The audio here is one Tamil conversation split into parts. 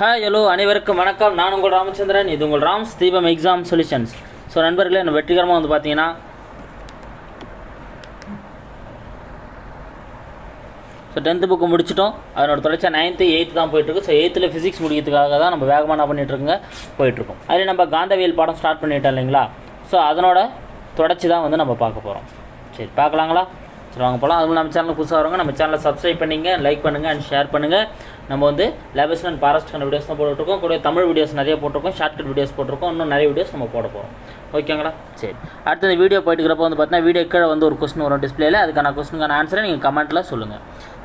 ஹாய் ஹலோ அனைவருக்கும் வணக்கம். நான் உங்கள் ராமச்சந்திரன். இது உங்கள் ராம்ஸ் தீபம் எக்ஸாம் சொல்யூஷன்ஸ் ஸோ நண்பர்களே நம்ம வெற்றிகரமாக வந்து பார்த்தீங்கன்னா ஸோ டென்த்து புக்கு முடிச்சிட்டோம். அதனோட தொடர்ச்சியாக நைன்த்து எயித்து தான் போயிட்டுருக்கு. ஸோ எயித்தில் ஃபிசிக்ஸ் முடிக்கிறதுக்காக தான் நம்ம வேகமாக என்ன பண்ணிகிட்ருக்குங்க போயிட்டுருக்கோம். அதில் நம்ம காந்தவியல் பாடம் ஸ்டார்ட் பண்ணிட்டோம் இல்லைங்களா? ஸோ அதனோட தொடர்ச்சி தான் வந்து நம்ம பார்க்க போகிறோம் சரி பார்க்கலாங்களா? சரி வாங்க போகலாம் அதுவும் நம்ம சேனல் புதுசாக வரவங்க நம்ம சேனலை சப்ஸ்கிரைப் பண்ணிங்க லைக் பண்ணுங்கள் அண்ட் ஷேர் பண்ணுங்கள் நம்ம வந்து லேபஸ்ட் அண்ட் பாரஸ்ட்கான வீடியோஸ் தான் போட்டுருக்கோம் கூட தமிழ் வீடியோஸ் நிறைய போட்டிருக்கோம் ஷார்ட்கட் வீடியோஸ் போட்டிருக்கோம். இன்னும் நிறைய வீடியோஸ் நம்ம போட போகிறோம் ஓகேங்களா? சரி. அடுத்து இந்த வீடியோ போயிட்டு இருக்கிறப்ப வந்து பார்த்தீங்கன்னா வீடியோ கீழே வந்து ஒரு கொஸ்டின் வரும் டிஸ்பிளேல அதுக்கான கொஸ்டினுக்கான ஆன்சரை நீங்கள் கமெண்ட்டில் சொல்லுங்கள்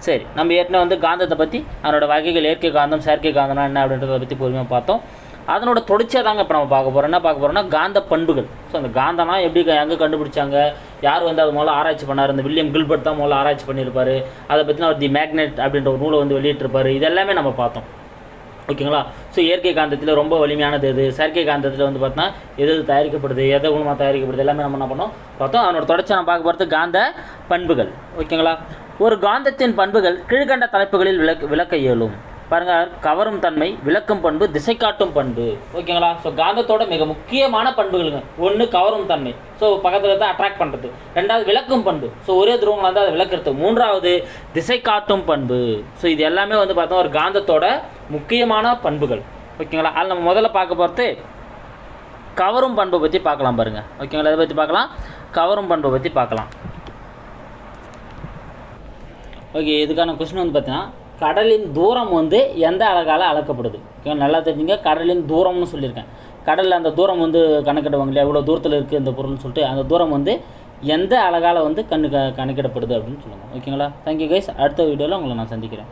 சரி. நம்ம ஏற்கனவே வந்து காந்தத்தை பற்றி அதனோட வகைகள் இயற்கை காந்தம் செயற்கை காந்தம்னா என்ன அப்படின்றத பற்றி பொறுமையாக பார்த்தோம். அதனோட தொடர்ச்சியாக தாங்க இப்போ நம்ம பார்க்க போகிறோம் என்ன பார்க்க போகிறோம்னா காந்த பண்புகள். ஸோ அந்த காந்தம்னா எப்படி எங்கே கண்டுபிடிச்சாங்க? யார் வந்து அது முதல்ல ஆராய்ச்சி பண்ணார்? இந்த வில்லியம் கில்பர்ட் தான் முதல்ல ஆராய்ச்சி பண்ணியிருப்பாரு. அதை பற்றின அவர் தி மேக்னெட் அப்படின்ற ஒரு நூலை வந்து வெளியிட்டிருப்பார். இதெல்லாமே நம்ம பார்த்தோம். ஓகேங்களா? ஸோ இயற்கை காந்தத்தில் ரொம்ப வலிமையானது எது? செயற்கை காந்தத்தில் வந்து பார்த்தோன்னா எது எது தயாரிக்கப்படுது? எதை மூலமாக தயாரிக்கப்படுது? எல்லாமே நம்ம என்ன பண்ணோம்? பார்த்தோம். அதனோட தொடர்ச்சி நம்ம பார்க்க போகிறது காந்த பண்புகள். ஓகேங்களா? ஒரு காந்தத்தின் பண்புகள் கீழ்கண்ட தலைப்புகளில் விளக்க விளக்க இயலும். பாருங்கள் கவரும் தன்மை விளக்கும் பண்பு திசை காட்டும் பண்பு. ஓகேங்களா? ஸோ காந்தத்தோட மிக முக்கியமான பண்புகளுங்க. ஒன்று கவரும் தன்மை. ஸோ பக்கத்தில் தான் அட்ராக்ட் பண்ணுறது ரெண்டாவது விளக்கும் பண்பு. ஸோ ஒரே துருவங்களை வந்து அதை விளக்குறது. மூன்றாவது திசை காட்டும் பண்பு. ஸோ இது எல்லாமே வந்து பார்த்தோம் ஒரு காந்தத்தோட முக்கியமான பண்புகள். ஓகேங்களா? அதில் நம்ம முதல்ல பார்க்க போகிறது கவரும் பண்பை பற்றி பார்க்கலாம் பாருங்கள் ஓகேங்களா? இதை பற்றி பார்க்கலாம். கவரும் பண்பை பற்றி பார்க்கலாம். ஓகே இதுக்கான கொஸ்டின் வந்து பார்த்தீங்கன்னா கடலின் தூரம் வந்து எந்த அழகால் அளக்கப்படுது? ஓகே நல்லா தெரிஞ்சுங்க கடலின் தூரம்னு சொல்லியிருக்கேன். கடலில் அந்த தூரம் வந்து கணக்கிடுவாங்க இல்லையா? எவ்வளோ தூரத்தில் இருக்குது இந்த பொருள்னு சொல்லிட்டு அந்த தூரம் வந்து எந்த அழகால் வந்து கண்ணு க கணக்கிடப்படுது அப்படின்னு சொல்லுங்கள் ஓகேங்களா? தேங்க்யூ கைஸ் அடுத்த வீடியோவில் உங்களை நான் சந்திக்கிறேன்.